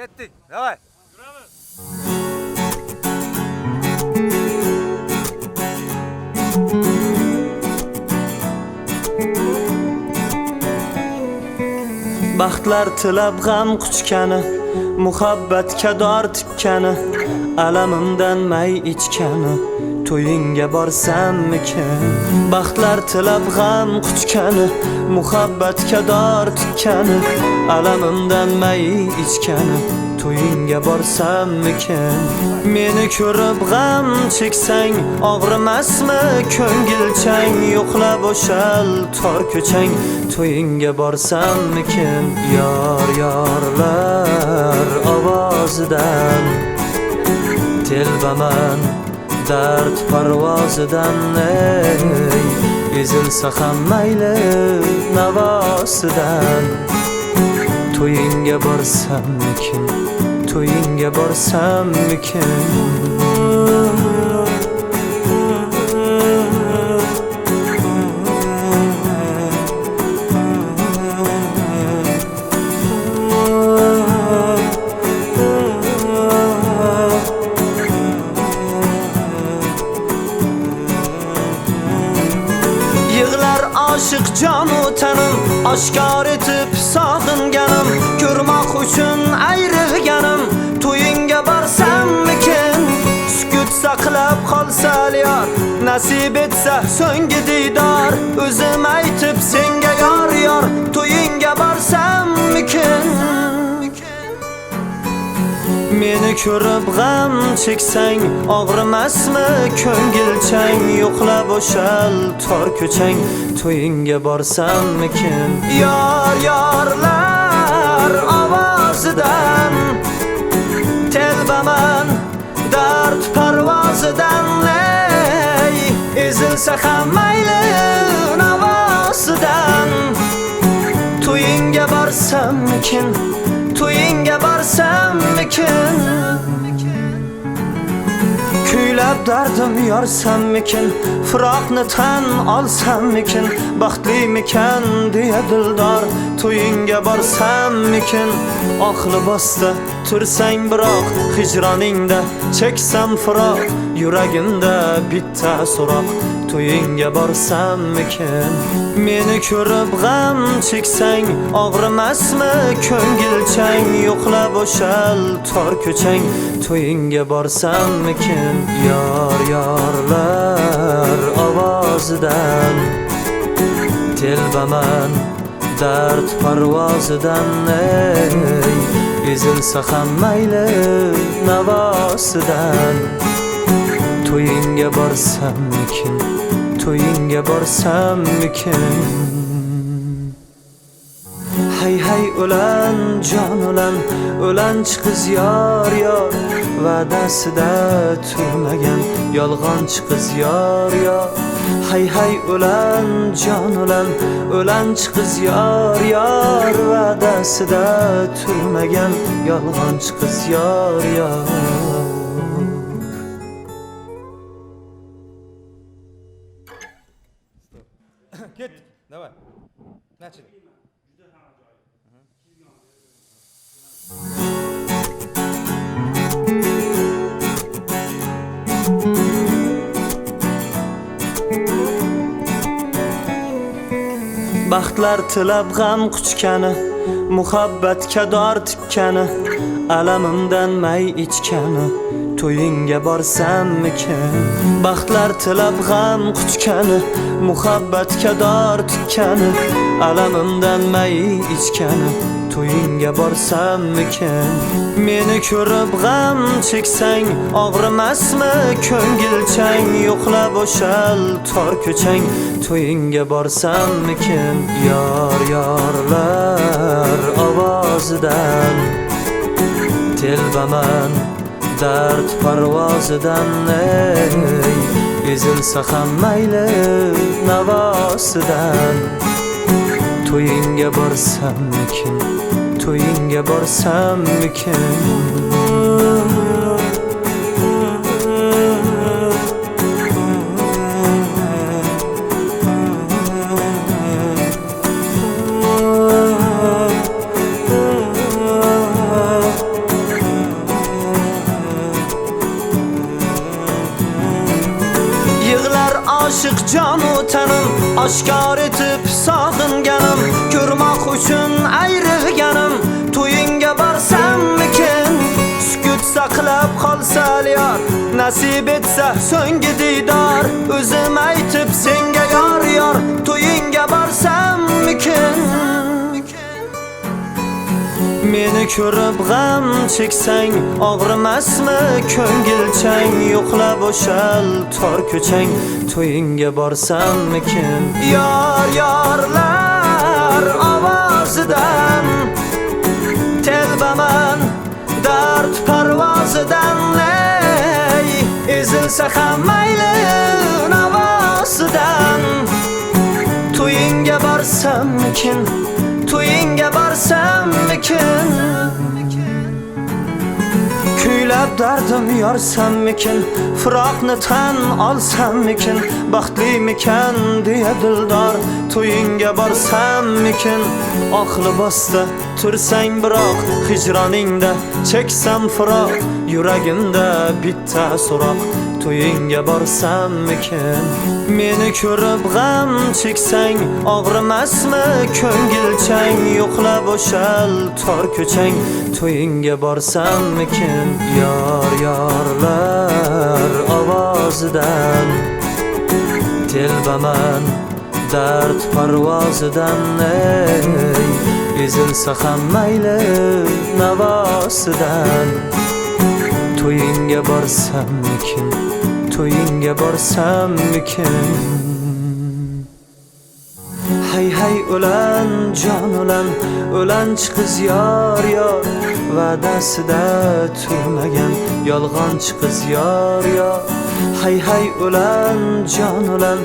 Ketdik. Давай. baxtlar tilab g'am quchgani muhabbatga dor tikkani alamimdan may ichgani to'yingga borsammikin baxtlar tilab g'am quchgani muhabbatga dor tikkani alamimdan may ichgani to'yingga borsammikin meni ko'rib g'am cheksang og'rimasmi ko'ngilchang? Yo'qlab o'shal tor ko'chang to'yingga borsammikin yor yorlar ovozidan telbaman. Dard parvozidan ey ezilsa ham mayli navosidan. To'yingga borsammikin to'yingga borsammikin Yığlar aşık canu tanım Aşkar etip ko'rmoq Görmek uchun ayrılganım. To'yinga borsammikin Sukut saqlab qolsa yor Nasib etsa so'nggi diydor. O'zim aytib senga yor yor. To'yinga borsammikin Meni ko'rib g'am cheksang og'rimasmi ko'ngilchang? Yo'qlab o'shal tor ko'chang to'yingga borsammikin yor yorlar ovozidan telbaman dard parvozidan ey ezilsa ham mayli navosidan. To'yingga borsammikin to'yingga borsammikin kuylab dardim yorsammikin firoqni tan olsammikin baxtlimikan deya dildor to'yingga borsammikin oq libosda tursang biroq hijroningda cheksam firoq yuragimda bitta so'roq. To'yingga borsammikin meni ko'rib g'am cheksang og'rimasmi? Ko'ngilchang yo'qlab o'shal tor ko'chang. To'yingga borsammikin yor yorlar ovozidan. Telbaman dard parvozidan ey ezilsa ham mayli navosidan. To'yingga borsammikin? To'yingga borsammikin? Hay hay o'lan jon o'lan o'lanchi qiz yor yor. Va'dasida turmagan yolg'onchi qiz yor yor. Hay hay o'lan jon o'lan o'lanchi qiz yor yor. Va'dasida turmagan yolg'onchi qiz yor yor. Ketdik. Давай. Начали. juda ham ajoyib baxtlar tilab g'am quchgani muhabbatga dor tikkani alamimdan may ichgani to'yingga borsammikin baxtlar tilab g'am quchgani muhabbatga dor tikkani alamimdan may ichgani to'yingga borsammikin meni ko'rib g'am cheksang og'rimasmi ko'ngilchang? Yo'qlab o'shal tor ko'chang to'yingga borsammikin yor yorlar ovozidan telbaman dard parvozidan ey ezilsa ham mayli navosidan. To'yingga borsammikin to'yingga borsammikin oshkor etib sog'inganim ko'rmoq uchun ayrilganim to'yingga borsammikin? Sukut saqlab qolsa yor nasib etsa so'nggi diydor. Meni ko'rib g'am cheksang og'rimasmi ko'ngilchang? Yo'qlab o'shal tor ko'chang to'yingga borsammikin? Yor yorlar ovozidan telbaman dard parvozidan ey ezilsa ham mayli navosidan to'yingga borsammikin? Borsammikin kuylab dardim yorsammikin firoqni tan olsammikin baxtlimikan deya dildor to'yingga borsammikin oq libosda tursang biroq hijroningda cheksam firoq yuragimda bitta so'roq to'yingga borsammikin? Meni ko'rib g'am cheksang og'rimasmi? Ko'ngilchang yo'qlab o'shal tor ko'chang. To'yingga borsammikin? Yor yorlar ovozidan. Telbaman dard parvozidan ey ezilsa ham mayli navosidan. To'yingga borsammikin to'yingga borsammikin hay hay o'lan jon o'lan o'lanchi qiz yor yor va'dasida turmagan yolg'onchi qiz yor yor hay hay o'lan jon o'lan